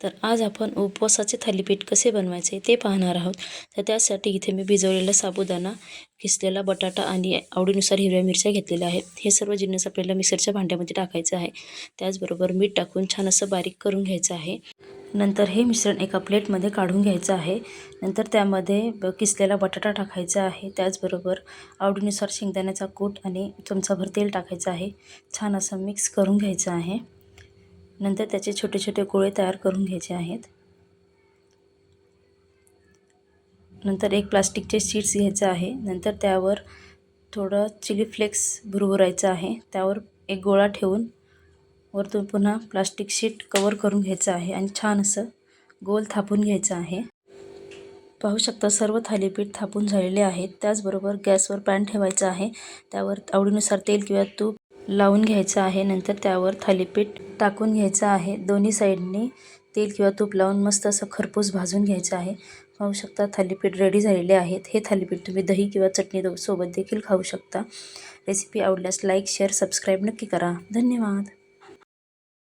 तर आज आपण उपवासाचे थालीपीठ कसे बनवायचे ते पाहणार आहोत. तर त्यासाठी इथे मी भिजवलेला साबुदाणा किसलेला बटाटा आणि आवडीनुसार हिरव्या मिरच्या घेतलेल्या आहेत. हे सर्व जिन्नस आपल्याला मिक्सरच्या भांड्यामध्ये टाकायचं आहे. त्याचबरोबर मीठ टाकून छान असं बारीक करून घ्यायचं आहे. नंतर हे मिश्रण एका प्लेटमध्ये काढून घ्यायचं आहे. नंतर त्यामध्ये ब किसलेला बटाटा टाकायचा आहे. त्याचबरोबर आवडीनुसार शेंगदाण्याचा कूट आणि चमचाभर तेल टाकायचं आहे. छान असं मिक्स करून घ्यायचं आहे. नंतर त्याचे छोटे छोटे गोळे तयार करून घ्यायचे आहेत. नंतर एक प्लास्टिकचे शीट्स घ्यायचं आहे. नंतर त्यावर थोडं चिली फ्लेक्स भुरभुरायचं आहे. त्यावर एक गोळा ठेवून वरतून पुन्हा प्लास्टिक शीट कवर करून घ्यायचं आहे आणि छान असं गोल थापून घ्यायचं आहे. पाहू शकता सर्व थालीपीठ थापून झालेले आहेत त्याचबरोबर गॅसवर पॅन ठेवायचं आहे. त्यावर आवडीनुसार तेल किंवा तूप लावून घ्यायचं आहे. नंतर त्यावर थालीपीठ टाकून घ्यायचं आहे. दोन्ही साईडनी तेल किंवा तूप लावून मस्त असं खरपूस भाजून घ्यायचं आहे. पाहू शकता थालीपीठ रेडी झालेले आहेत. हे थालीपीठ तुम्ही दही किंवा चटणी दो सोबत देखील खाऊ शकता. रेसिपी आवडल्यास लाईक शेअर सबस्क्राईब नक्की करा. धन्यवाद.